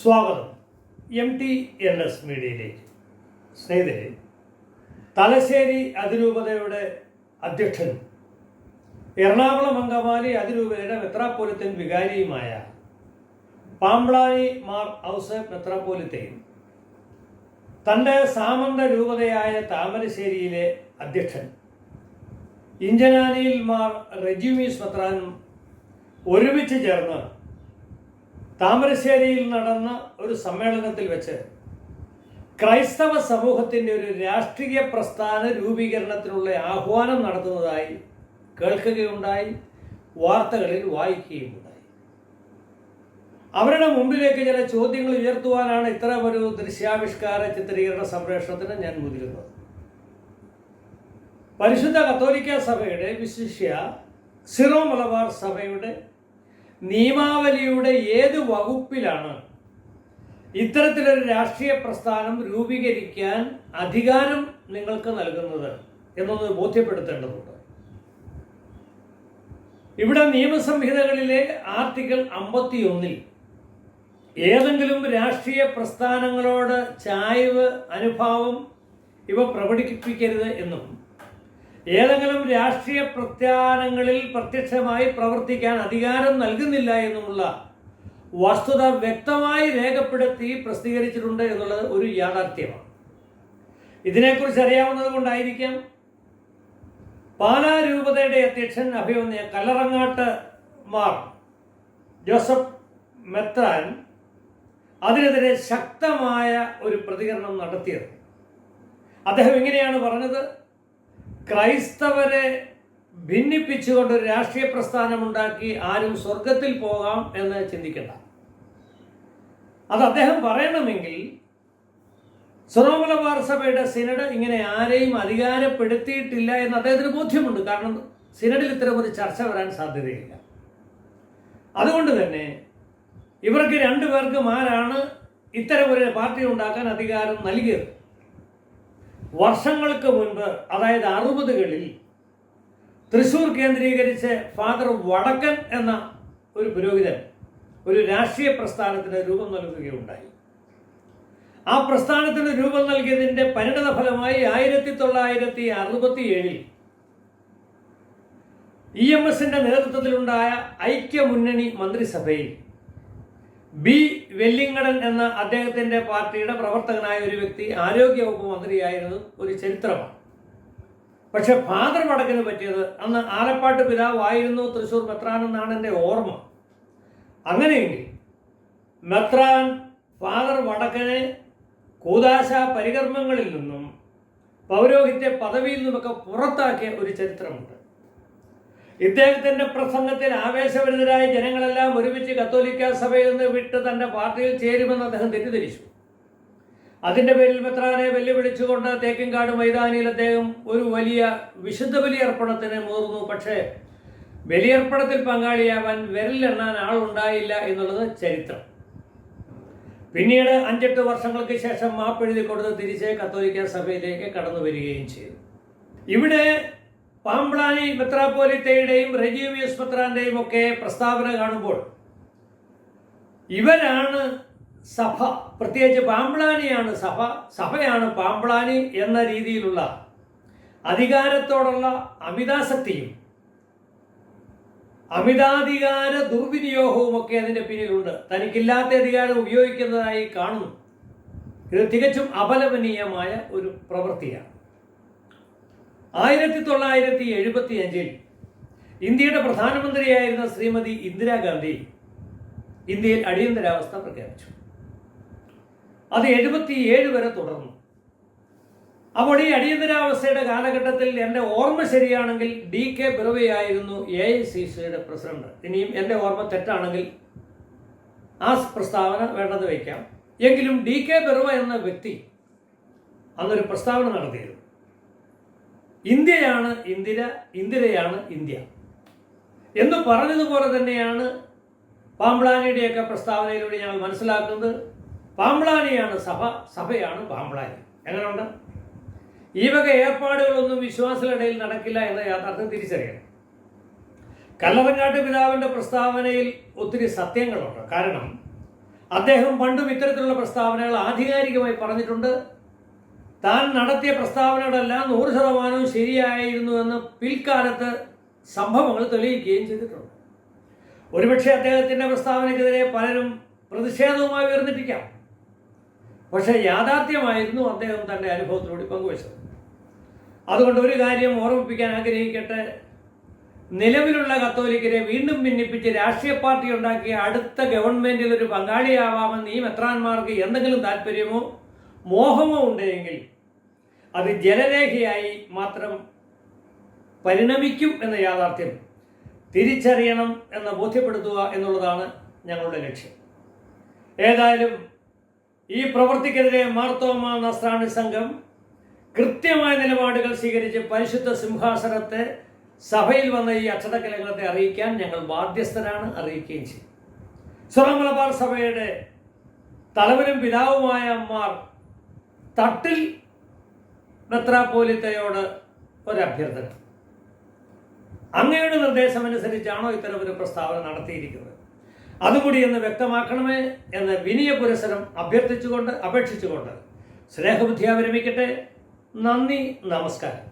സ്വാഗതം. M T N S മീഡിയയിലേക്ക്. സ്നേഹിതരെ തലശ്ശേരി അതിരൂപതയുടെ അധ്യക്ഷൻ എറണാകുളം അങ്കമാലി അതിരൂപതയുടെ മെത്രാപ്പോലിത്തൻ വികാരിയുമായ പാമ്പ്ളാനി മാർ ഔസേപ്പ് മെത്രാപ്പോലിത്തയും തന്റെ സാമന്ത രൂപതയായ താമരശ്ശേരിയിലെ അധ്യക്ഷൻ ഇഞ്ചനാനിയിൽ മാർ റെജ്യൂമീസ് മെത്രാനും ഒരുമിച്ച് ചേർന്ന് താമരശ്ശേരിയിൽ നടന്ന ഒരു സമ്മേളനത്തിൽ വെച്ച് ക്രൈസ്തവ സമൂഹത്തിന്റെ ഒരു രാഷ്ട്രീയ പ്രസ്ഥാന രൂപീകരണത്തിനുള്ള ആഹ്വാനം നടത്തുന്നതായി കേൾക്കുകയുണ്ടായി വാർത്തകളിൽ വായിക്കുകയും ഉണ്ടായി അവരുടെ മുമ്പിലേക്ക് ചില ചോദ്യങ്ങൾ ഉയർത്തുവാനാണ് ഇത്തരം ഒരു ദൃശ്യാവിഷ്കാര ചിത്രീകരണ സംപ്രേഷണത്തിന് ഞാൻ മുതിരുന്നത്. പരിശുദ്ധ കത്തോലിക്ക സഭയുടെ വിശിഷ്യ സിറോ മലബാർ സഭയുടെ നിയമാവലിയുടെ ഏത് വകുപ്പിലാണ്? ഇത്തരത്തിലൊരു രാഷ്ട്രീയ പ്രസ്ഥാനം രൂപീകരിക്കാൻ അധികാരം നിങ്ങൾക്ക് നൽകുന്നത് എന്നൊന്ന് ബോധ്യപ്പെടുത്തേണ്ടതുണ്ട്. ഇവിടെ നിയമസംഹിതകളിലെ ആർട്ടിക്കിൾ അമ്പത്തിയൊന്നിൽ ഏതെങ്കിലും രാഷ്ട്രീയ പ്രസ്ഥാനങ്ങളോട് ചായ്വ് അനുഭാവം ഇവ പ്രകടിപ്പിക്കരുത് എന്നും ഏതെങ്കിലും രാഷ്ട്രീയ പ്രത്യാനങ്ങളിൽ പ്രത്യക്ഷമായി പ്രവർത്തിക്കാൻ അധികാരം നൽകുന്നില്ല എന്നുമുള്ള വസ്തുത വ്യക്തമായി രേഖപ്പെടുത്തി പ്രസിദ്ധീകരിച്ചിട്ടുണ്ട് എന്നുള്ളത് ഒരു യാഥാർത്ഥ്യമാണ്. ഇതിനെക്കുറിച്ച് അറിയാവുന്നത് കൊണ്ടായിരിക്കാം. പാലാ രൂപതയുടെ അധ്യക്ഷൻ അഭിമന്യ കല്ലറങ്ങാട്ട് മാർ ജോസഫ് മെത്രാൻ അതിനെതിരെ ശക്തമായ ഒരു പ്രതികരണം നടത്തിയത്. അദ്ദേഹം ഇങ്ങനെയാണ് പറഞ്ഞത്? ക്രൈസ്തവരെ ഭിന്നിപ്പിച്ചുകൊണ്ട് ഒരു രാഷ്ട്രീയ പ്രസ്ഥാനമുണ്ടാക്കി ആരും സ്വർഗത്തിൽ പോകാം എന്ന് ചിന്തിക്കണ്ട. അത് അദ്ദേഹം പറയണമെങ്കിൽ സുറോമലബാർ സഭയുടെ സിനഡ് ഇങ്ങനെ ആരെയും അധികാരപ്പെടുത്തിയിട്ടില്ല എന്ന് അദ്ദേഹത്തിന് ബോധ്യമുണ്ട്. കാരണം സിനഡിൽ ഇത്തരം ഒരു ചർച്ച വരാൻ സാധ്യതയില്ല. അതുകൊണ്ട് തന്നെ ഇവർക്ക് രണ്ടുപേർക്കും ആരാണ് ഇത്തരം ഒരു പാർട്ടി ഉണ്ടാക്കാൻ അധികാരം നൽകിയത്? വർഷങ്ങൾക്ക് മുൻപ് അതായത് അറുപതുകളിൽ തൃശൂർ കേന്ദ്രീകരിച്ച് ഫാദർ വടക്കൻ എന്ന ഒരു പുരോഹിതൻ ഒരു രാഷ്ട്രീയ പ്രസ്ഥാനത്തിന് രൂപം നൽകുകയുണ്ടായി. ആ പ്രസ്ഥാനത്തിന് രൂപം നൽകിയതിന്റെ പരിണത ഫലമായി ആയിരത്തി തൊള്ളായിരത്തി അറുപത്തി ഏഴിൽ ഇ എം എസിന്റെ നേതൃത്വത്തിലുണ്ടായ ഐക്യമുന്നണി മന്ത്രിസഭയിൽ ബി വെല്ലിങ്ങടൻ എന്ന അദ്ദേഹത്തിന്റെ പാർട്ടിയുടെ പ്രവർത്തകനായ ഒരു വ്യക്തി ആരോഗ്യവകുപ്പ് മന്ത്രിയായിരുന്നു ഒരു ചരിത്രമാണ്. പക്ഷെ ഫാദർ വടക്കിന് പറ്റിയത് അന്ന് ആലപ്പാട്ട് പിതാവായിരുന്നു തൃശൂർ മെത്രാൻ എന്നാണ് എന്റെ ഓർമ്മ. അങ്ങനെയെങ്കിൽ മെത്രാൻ ഫാദർ വടക്കനെ കൂതാശ പരികർമ്മങ്ങളിൽ നിന്നും പൗരോഹിത്യ പദവിയിൽ നിന്നുമൊക്കെ പുറത്താക്കിയ ഒരു ചരിത്രമുണ്ട്. ഇദ്ദേഹത്തിന്റെ പ്രസംഗത്തിൽ ആവേശഭരിതരായ ജനങ്ങളെല്ലാം ഒരുമിച്ച് കത്തോലിക്ക സഭയിൽ നിന്ന് വിട്ട് തന്റെ പാർട്ടിയിൽ ചേരുമെന്ന് അദ്ദേഹം തെറ്റിദ്ധരിച്ചു. അതിന്റെ പേരിൽ മെത്രാനെ വെല്ലുവിളിച്ചുകൊണ്ട് തേക്കിൻകാട് മൈതാനിയിൽ അദ്ദേഹം ഒരു വലിയ വിശുദ്ധ ബലിയർപ്പണത്തിന് മുതിർന്നു പക്ഷേ ബലിയർപ്പണത്തിൽ പങ്കാളിയാവാൻ വിരലെണ്ണാൻ ആളുണ്ടായില്ല എന്നുള്ളത് ചരിത്രം. പിന്നീട് അഞ്ചെട്ട് വർഷങ്ങൾക്ക് ശേഷം മാപ്പെഴുതി കൊടുത്ത് തിരിച്ച് കത്തോലിക്ക സഭയിലേക്ക് കടന്നു വരികയും ചെയ്തു. ഇവിടെ പാമ്പ്ളാനി മെത്രാപ്പോലിത്തയുടെയും റെജീവിയസ് മെത്രാന്റെയും ഒക്കെ പ്രസ്താവന കാണുമ്പോൾ ഇവരാണ് സഭ. പ്രത്യേകിച്ച് പാമ്പ്ളാനിയാണ് സഭ. സഭയാണ് പാമ്പ്ളാനി എന്ന രീതിയിലുള്ള അധികാരത്തോടുള്ള അമിതാസക്തിയും അമിതാധികാര ദുർവിനിയോഗവും ഒക്കെ അതിന്റെ പിന്നിലുണ്ട്. തനിക്കില്ലാത്ത അധികാരം ഉപയോഗിക്കുന്നതായി കാണുന്നു. ഇത് തികച്ചും അപലപനീയമായ ഒരു പ്രവൃത്തിയാണ്. ആയിരത്തി തൊള്ളായിരത്തി എഴുപത്തി അഞ്ചിൽ ഇന്ത്യയുടെ പ്രധാനമന്ത്രിയായിരുന്ന ശ്രീമതി ഇന്ദിരാഗാന്ധി ഇന്ത്യയിൽ അടിയന്തരാവസ്ഥ പ്രഖ്യാപിച്ചു. അത് എഴുപത്തിയേഴ് വരെ തുടർന്നു. അപ്പോൾ ഈ അടിയന്തരാവസ്ഥയുടെ കാലഘട്ടത്തിൽ എന്റെ ഓർമ്മ ശരിയാണെങ്കിൽ ഡി കെ ബിറവയായിരുന്നു എ ഐ സി സിയുടെ പ്രസിഡന്റ്. ഇനിയും എന്റെ ഓർമ്മ തെറ്റാണെങ്കിൽ ആ പ്രസ്താവന വേണ്ടത് വയ്ക്കാം. എങ്കിലും ഡി കെ ബിറവ എന്ന വ്യക്തി അന്നൊരു പ്രസ്താവന നടത്തിയിരുന്നു. ഇന്ത്യയാണ് ഇന്ദിര ഇന്ദിരയാണ് ഇന്ത്യ. എന്ന് പറഞ്ഞതുപോലെ തന്നെയാണ് പാമ്പ്ളാനിയുടെയൊക്കെ പ്രസ്താവനയിലൂടെ ഞങ്ങൾ മനസ്സിലാക്കുന്നത്. പാമ്പ്ളാനിയാണ് സഭ സഭയാണ് പാമ്പ്ളാനി എങ്ങനെയുണ്ട്? ഈ വക ഏർപ്പാടുകളൊന്നും വിശ്വാസികളിടയിൽ നടക്കില്ല എന്ന യാഥാർത്ഥ്യം തിരിച്ചറിയണം. കല്ലറങ്ങാട്ട് പിതാവിന്റെ പ്രസ്താവനയിൽ ഒത്തിരി സത്യങ്ങളുണ്ട്. കാരണം അദ്ദേഹം പണ്ടും ഇത്തരത്തിലുള്ള പ്രസ്താവനകൾ ആധികാരികമായി പറഞ്ഞിട്ടുണ്ട്. താൻ നടത്തിയ പ്രസ്താവനകളെല്ലാം നൂറ് ശതമാനവും ശരിയായിരുന്നു എന്ന് പിൽക്കാലത്ത് സംഭവങ്ങൾ തെളിയിക്കുകയും ചെയ്തിട്ടുണ്ട്. ഒരുപക്ഷെ അദ്ദേഹത്തിന്റെ പ്രസ്താവനയ്ക്കെതിരെ പലരും പ്രതിഷേധവുമായി ഉയർന്നിട്ടിരിക്കാം പക്ഷേ യാഥാർത്ഥ്യമായിരുന്നു അദ്ദേഹം തന്റെ അനുഭവത്തിലൂടെ പങ്കുവച്ചത്. അതുകൊണ്ട് ഒരു കാര്യം ഓർമ്മിപ്പിക്കാൻ ആഗ്രഹിക്കട്ടെ. നിലവിലുള്ള കത്തോലിക്കരെ വീണ്ടും ഭിന്നിപ്പിച്ച് രാഷ്ട്രീയ പാർട്ടി ഉണ്ടാക്കിയ അടുത്ത ഗവൺമെന്റിൽ ഒരു പങ്കാളിയാവാമെന്ന് ഈ മെത്രാന്മാർക്ക് എന്തെങ്കിലും താല്പര്യമോ? മോഹമോ ഉണ്ടെങ്കിൽ അത് ജലരേഖയായി മാത്രം പരിണമിക്കും എന്ന യാഥാർത്ഥ്യം. തിരിച്ചറിയണം എന്ന് ബോധ്യപ്പെടുത്തുക എന്നുള്ളതാണ് ഞങ്ങളുടെ ലക്ഷ്യം. ഏതായാലും ഈ പ്രവൃത്തിക്കെതിരെ മാർത്തോമ നസ്രാണി സംഘം കൃത്യമായ നിലപാടുകൾ സ്വീകരിച്ച് പരിശുദ്ധ സിംഹാസനത്തെ സഭയിൽ വന്ന ഈ അക്ഷതകലകളത്തെ അറിയിക്കാൻ ഞങ്ങൾ ബാധ്യസ്ഥരാണ് അറിയിക്കുകയും ചെയ്യും. സ്വർണ മലബാർ സഭയുടെ തലവനും പിതാവുമായ മാർ തട്ടിൽ മെത്രാപ്പോലിത്തയോട് ഒരഭ്യർത്ഥന. അങ്ങയുടെ നിർദ്ദേശമനുസരിച്ചാണോ ഒരു പ്രസ്താവന നടത്തിയിരിക്കുന്നത്? അതുകൂടി എന്ന് വ്യക്തമാക്കണമേ എന്ന് വിനയ പുരസരം അഭ്യർത്ഥിച്ചുകൊണ്ട് അപേക്ഷിച്ചുകൊണ്ട് സ്നേഹബുദ്ധി അവരമിക്കട്ടെ നന്ദി നമസ്കാരം.